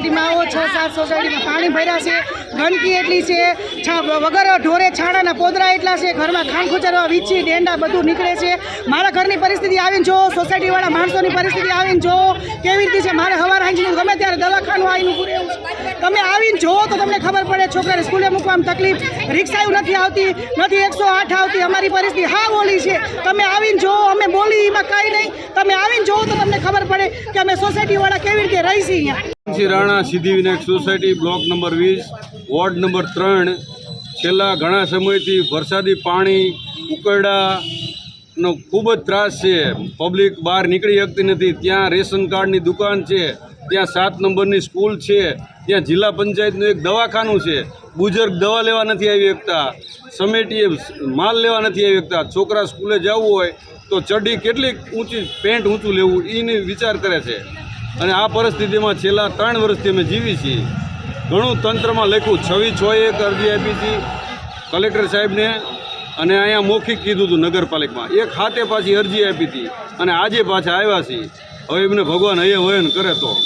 સોસાયટીમાં આવો છ, સાત સોસાયટીમાં પાણી ભર્યા છે, ગંદકી એટલી છે વગર ઢોરે, છાણાના પોદરા એટલા છે, ઘરમાં ખાંડ ખુચરવા વીછી, ડેંડા બધું નીકળે છે. મારા ઘરની પરિસ્થિતિ આવીને જો, સોસાયટીવાળા માણસોની પરિસ્થિતિ આવીને જો, કેવી રીતે છે? મારે હવાર હાંજીનું, ગમે ત્યારે દવાખાનું આવીને પૂરે તમે આવીને જુઓ તો તમને ખબર પડે, છોકરાને સ્કૂલે મૂકવામાં તકલીફ. રિક્ષાઓ નથી આવતી, નથી એકસો આઠ આવતી, અમારી પરિસ્થિતિ હા બોલી છે. તમે આવીને જુઓ અમે બોલી એમાં કાંઈ નહીં. તમે આવીને જુઓ તો તમને ખબર પડે કે અમે સોસાયટીવાળા કેવી રીતે રહીશું અહીંયા. Shri Rana Siddhivinayak society block number વીસ, વોર્ડ નંબર ત્રણ. છેલ્લા ઘણા સમયથી વરસાદી પાણી ઉકરડાનો ખૂબ જ ત્રાસ છે. પબ્લિક બહાર નીકળી શકતી નથી. ત્યાં રેશન કાર્ડની દુકાન છે, ત્યાં સાત નંબરની સ્કૂલ છે, ત્યાં જિલ્લા પંચાયતનું એક દવાખાનું છે. બુજુર્ગ દવા લેવા નથી આવી શકતા, સમેટીએ માલ લેવા નથી આવી શકતા. છોકરા સ્કૂલે જવું હોય તો ચડ્ડી કેટલી ઊંચી, પેન્ટ ઊંચું લેવું એની વિચાર કરે છે. અને આ પરિસ્થિતિમાં છેલ્લા ત્રણ વર્ષથી અમે જીવી છીએ. ઘણું તંત્રમાં લખ્યું છવ્વીસ છ એક, અરજી આપી હતી કલેક્ટર સાહેબને. અને અહીંયા મૌખિક કીધું હતું નગરપાલિકામાં. એક હાથે પાછી અરજી આપી હતી. અને આજે પાછા આવ્યા છીએ. હવે એમને ભગવાન હૈયે હોય કરે તો.